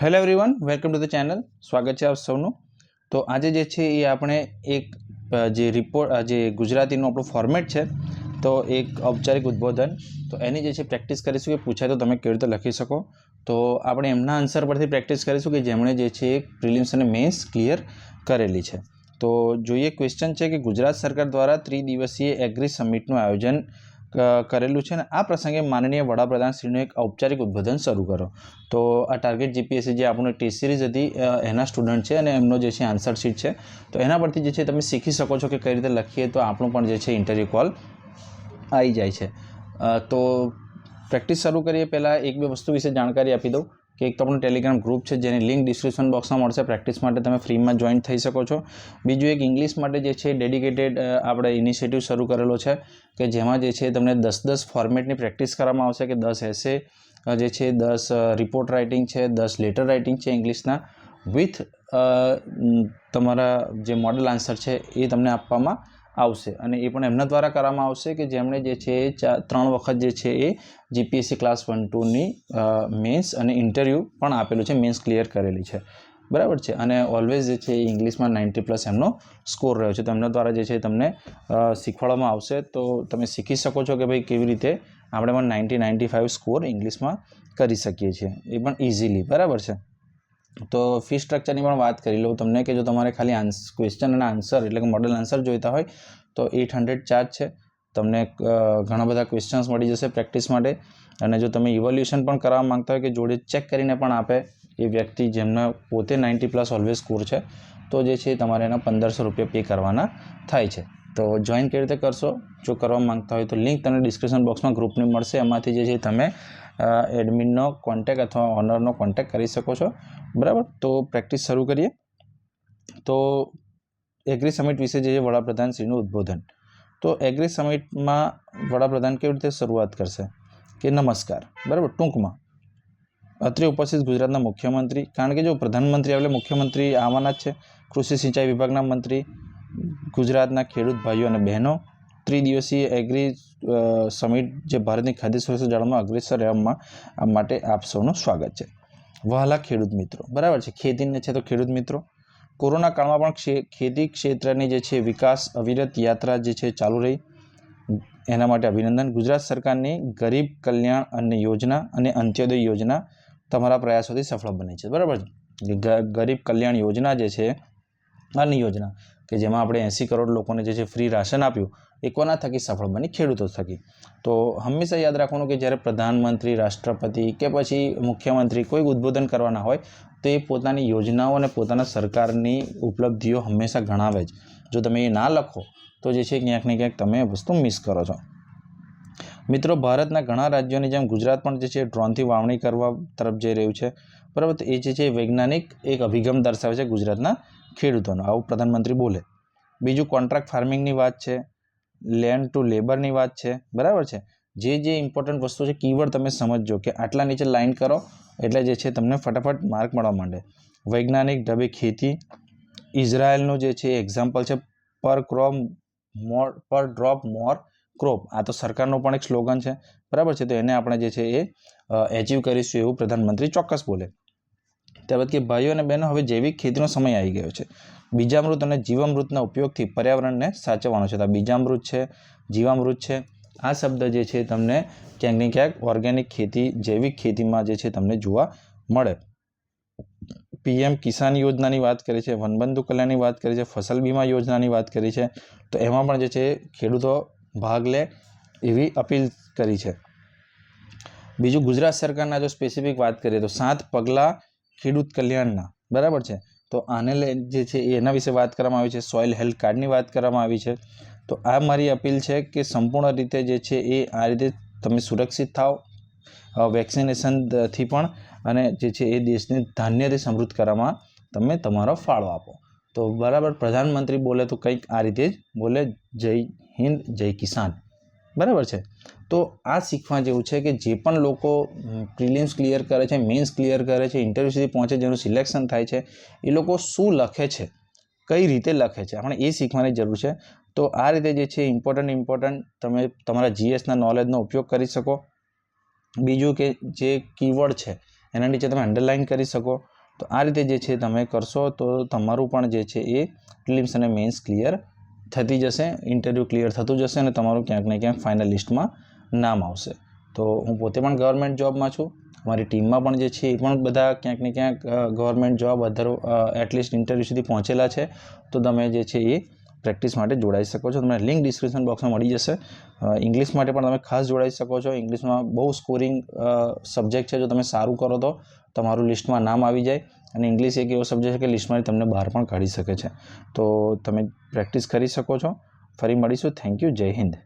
Hello everyone welcome to the channel સ્વાગત છે આપ સૌનું. તો આજે જે છે એ આપણે એક જે રિપોર્ટ જે ગુજરાતીનું આપણું ફોર્મેટ છે, તો એક ઔપચારિક ઉદ્બોધન. તો એની જે છે પ્રેક્ટિસ કરીશું કે પૂછાય તો તમે કેવી રીતે લખી શકો. તો આપણે એમના આન્સર પરથી પ્રેક્ટિસ કરીશું કે જેમણે જે છે પ્રિલિમ્સ અને મેન્સ ક્લિયર કરેલી છે. તો જોઈએ ક્વેશ્ચન છે કે ગુજરાત સરકાર દ્વારા ત્રિદિવસીય એગ્રી સમિટનું આયોજન કરેલું છે અને આ પ્રસંગે માનનીય વડાપ્રધાન શ્રીનું એક ઔપચારિક ઉદ્બોધન શરૂ કરો. તો આ ટાર્ગેટ જીપીએસસી જે આપણું ટેસ્ટ સિરીઝ હતી એના સ્ટુડન્ટ છે અને એમનો જે છે આન્સર શીટ છે. તો એના પરથી જે છે તમે શીખી શકો છો કે કઈ રીતે લખીએ તો આપણું પણ જે છે ઇન્ટરવ્યૂ કોલ આવી જાય છે. તો પ્રેક્ટિસ શરૂ કરીએ પહેલાં એક બે વસ્તુ વિશે જાણકારી આપી દઉં. કે એક તો આપણું ટેલિગ્રામ ગ્રુપ છે, જેની લિંક ડિસ્ક્રિપ્શન બોક્સમાં મળશે. પ્રેક્ટિસ માટે તમે ફ્રીમાં જોઈન થઈ શકો છો. બીજું એક ઇંગ્લિશ માટે જે છે ડેડિકેટેડ આપણે ઇનિશિયેટિવ શરૂ કરેલો છે, કે જેમાં જે છે, તમને દસ દસ ફોર્મેટની પ્રેક્ટિસ કરવામાં આવશે, કે દસ એસે જે છે, દસ રિપોર્ટ રાઇટિંગ છે, દસ લેટર રાઇટિંગ છે ઇંગ્લિશના વિથ તમારા જે મોડલ આન્સર છે, એ તમને આપવામાં આવશે. અને એ પણ એમના દ્વારા કરવામાં આવશે કે જેમણે જે છે એ ત્રણ વખત જે છે એ જીપીએસસી ક્લાસ વન ટુની મેન્સ અને ઇન્ટરવ્યૂ પણ આપેલું છે મેન્સ ક્લિયર કરેલી છે. બરાબર છે? અને ઓલવેઝ જે છે એ ઇંગ્લિશમાં નાઇન્ટી પ્લસ એમનો સ્કોર રહ્યો છે. તો એમના દ્વારા જે છે તમને શીખવાડવામાં આવશે. તો તમે શીખી શકો છો કે ભાઈ કેવી રીતે આપણે પણ નાઇન્ટી નાઇન્ટી ફાઇવ સ્કોર ઇંગ્લિશમાં કરી શકીએ છીએ. એ પણ ઇઝીલી બરાબર છે? તો ફી સ્ટ્રક્ચરની પણ વાત કરી લઉં તમને કે જો તમારે ખાલી આન્સ ક્વેશ્ચન અને આન્સર એટલે કે મોડલ આન્સર જોઈતા હોય, તો એટ હંડ્રેડ ચાર્જ છે. તમને ઘણા બધા ક્વેશ્ચન્સ મળી જશે પ્રેક્ટિસ માટે. અને જો તમે ઇવોલ્યુશન પણ કરવા માંગતા હોય કે જોડે ચેક કરીને પણ આપે, એ વ્યક્તિ જેમના પોતે નાઇન્ટી પ્લસ ઓલવેઝ સ્કોર છે, તો જે છે તમારે એના પંદરસો રૂપિયા પે કરવાના થાય છે. તો જોઈન કેવી રીતે કરશો? જો કરવા માંગતા હોય તો લિંક તમને ડિસ્ક્રિપ્શન બોક્સમાં ગ્રુપની મળશે. એમાંથી જે છે તમે એડમિનનો કોન્ટેક અથવા ઓનરનો કોન્ટેક કરી શકો છો. બરાબર? તો પ્રેક્ટિસ શરૂ કરીએ. તો એગ્રી સમિટ વિશે જે વડાપ્રધાન શ્રીનું ઉદ્બોધન. તો એગ્રી સમિટમાં વડાપ્રધાન કેવી રીતે શરૂઆત કરશે? કે નમસ્કાર. બરાબર? ટૂંકમાં. અત્રે ઉપસ્થિત ગુજરાતના મુખ્યમંત્રી, કારણ કે જો પ્રધાનમંત્રી એટલે મુખ્યમંત્રી આવવાના જ છે. કૃષિ સિંચાઈ વિભાગના મંત્રી, ગુજરાતના ખેડૂત ભાઈઓ અને બહેનો ત્રિદિવસીય એગ્રી સમિટ જે ભારતની ખાદ્ય સુરક્ષા જાળવવામાં અગ્રેસર રહેવામાં માટે આપ સૌનું સ્વાગત છે. વહાલા ખેડૂત મિત્રો, બરાબર છે? ખેતીને છે તો ખેડૂત મિત્રો, કોરોના કાળમાં પણ ખેતી ક્ષેત્રની જે છે વિકાસ, અવિરત યાત્રા જે છે ચાલુ રહી. એના માટે અભિનંદન. ગુજરાત સરકારની ગરીબ કલ્યાણ અન્ન યોજના અને અંત્યોદય યોજના તમારા પ્રયાસોથી સફળ બની છે. બરાબર છે? ગરીબ કલ્યાણ યોજના જે છે અન્ન યોજના, કે જેમાં આપણે એંસી કરોડ લોકોને જે છે ફ્રી રાશન આપ્યું, એ કોના થકી સફળ બની? ખેડૂતો થકી. તો હંમેશા યાદ રાખવાનું કે જ્યારે પ્રધાનમંત્રી, રાષ્ટ્રપતિ કે પછી મુખ્યમંત્રી કોઈ ઉદ્બોધન કરવાના હોય, તો એ પોતાની યોજનાઓ અને પોતાના સરકારની ઉપલબ્ધિઓ હંમેશા ગણાવે જ. જો તમે એ ના લખો, તો જે છે ક્યાંક ને ક્યાંક તમે વસ્તુ મિસ કરો છો. મિત્રો, ભારતના ઘણા રાજ્યોની જેમ ગુજરાત પણ જે છે, ડ્રોનથી વાવણી કરવા તરફ જઈ રહ્યું છે. બરાબર એ જે છે, વૈજ્ઞાનિક એક અભિગમ દર્શાવે છે ગુજરાતના ખેડૂતોનો. આવું પ્રધાનમંત્રી બોલે. બીજું કોન્ટ્રાક્ટ ફાર્મિંગની વાત છે. લેન્ડ ટુ લેબરની વાત છે. બરાબર છે? જે જે ઇમ્પોર્ટન્ટ વસ્તુ છે કીવર્ડ તમે સમજજો કે આટલા નીચે લાઇન કરો, એટલે જે છે, તમને ફટાફટ માર્ક મળવા માંડે. વૈજ્ઞાનિક ઢબે ખેતી. ઇઝરાયલનું જે છે એક્ઝામ્પલ છે પર ક્રોપ મોર પર ડ્રોપ મોર ક્રોપ આ તો સરકારનો પણ એક સ્લોગન છે. બરાબર છે? તો એને આપણે જે છે એ એચીવ કરીશું એવું પ્રધાનમંત્રી ચોક્કસ બોલે. ત્યારબાદ કે ભાઈઓ અને બહેનો, હવે જૈવિક ખેતીનો સમય આવી ગયો છે. બીજામૃત અને જીવામૃતના ઉપયોગથી પર્યાવરણને સાચવવાનો છે. તો બીજામૃત છે, જીવામૃત છે. આ શબ્દ જે છે તમને ક્યાંક ને ક્યાંક ઓર્ગેનિક ખેતી, જૈવિક ખેતીમાં જે છે તમને જોવા મળે. પીએમ કિસાન યોજનાની વાત કરી છે, વનબંધુ કલ્યાણની વાત કરી છે, ફસલ બીમા યોજનાની વાત કરી છે. તો એમાં પણ જે છે ખેડૂતો ભાગ લે એવી અપીલ કરી છે. બીજું, ગુજરાત સરકારના જો સ્પેસિફિક વાત કરીએ તો સાત પગલાં ખેડૂત કલ્યાણના, બરાબર છે? તો આને જે છે એના વિશે વાત કરવામાં આવી છે. સોઇલ હેલ્થ કાર્ડની વાત કરવામાં આવી છે. તો આ મારી અપીલ છે કે સંપૂર્ણ રીતે જે છે એ આ રીતે તમે સુરક્ષિત થાઓ વેક્સિનેશનથી પણ અને જે છે એ દેશને ધાન્યથી સમૃદ્ધ કરવામાં તમે તમારો ફાળો આપો. તો બરાબર, પ્રધાનમંત્રી બોલે તો કંઈક આ રીતે જ બોલે, જય હિન્દ, જય કિસાન. બરાબર છે? તો આ શીખવા જેવું છે કે જે પણ લોકો પ્રિલિમ્સ ક્લિયર કરે છે મેન્સ ક્લિયર કરે છે ઇન્ટરવ્યૂ સુધી પહોંચે જેનું સિલેક્શન થાય છે, એ લોકો શું લખે છે? કઈ રીતે લખે છે? આપણે એ શીખવાની જરૂર છે. તો આ રીતે જે છે ઇમ્પોર્ટન્ટ ઇમ્પોર્ટન્ટ તમે તમારા જીએસના નોલેજનો ઉપયોગ કરી શકો. બીજું કે જે કીવર્ડ છે, એના નીચે તમે અંડરલાઇન કરી શકો. તો આ રીતે જે છે, તમે કરશો તો તમારું પણ જે છે, એ પ્રિલિમ્સ અને મેન્સ ક્લિયર થતી જશે ઇન્ટરવ્યૂ ક્લિયર થતું જશે અને તમારું ક્યાંક ને ક્યાંક ફાઇનલ લિસ્ટમાં નામ આવશે. તો હું પોતે પણ ગવર્મેન્ટ જોબમાં છું. મારી ટીમમાં પણ જે છે એ પણ બધા ક્યાંક ને ક્યાંક government job other at least interview સુધી પહોંચેલા છે. તો તમે જે છે એ પ્રેક્ટિસ માટે જોડાઈ શકો છો. તમને લિંક ડિસ્ક્રિપ્શન બોક્સમાં મળી જશે. ઇંગ્લિશ માટે પણ તમે ખાસ જોડાઈ શકો છો. ઇંગ્લિશમાં બહુ સ્કોરિંગ સબ્જેક્ટ છે જો તમે સારું કરો તો તમારું લિસ્ટમાં નામ આવી જાય. અને ઇંગ્લિશ એક એવો સબ્જેક્ટ છે કે લિસ્ટમાંથી તમને બહાર પણ કાઢી શકે છે. તો તમે પ્રેક્ટિસ કરી શકો છો. ફરી મળીશું. થેન્ક યુ જય હિન્દ.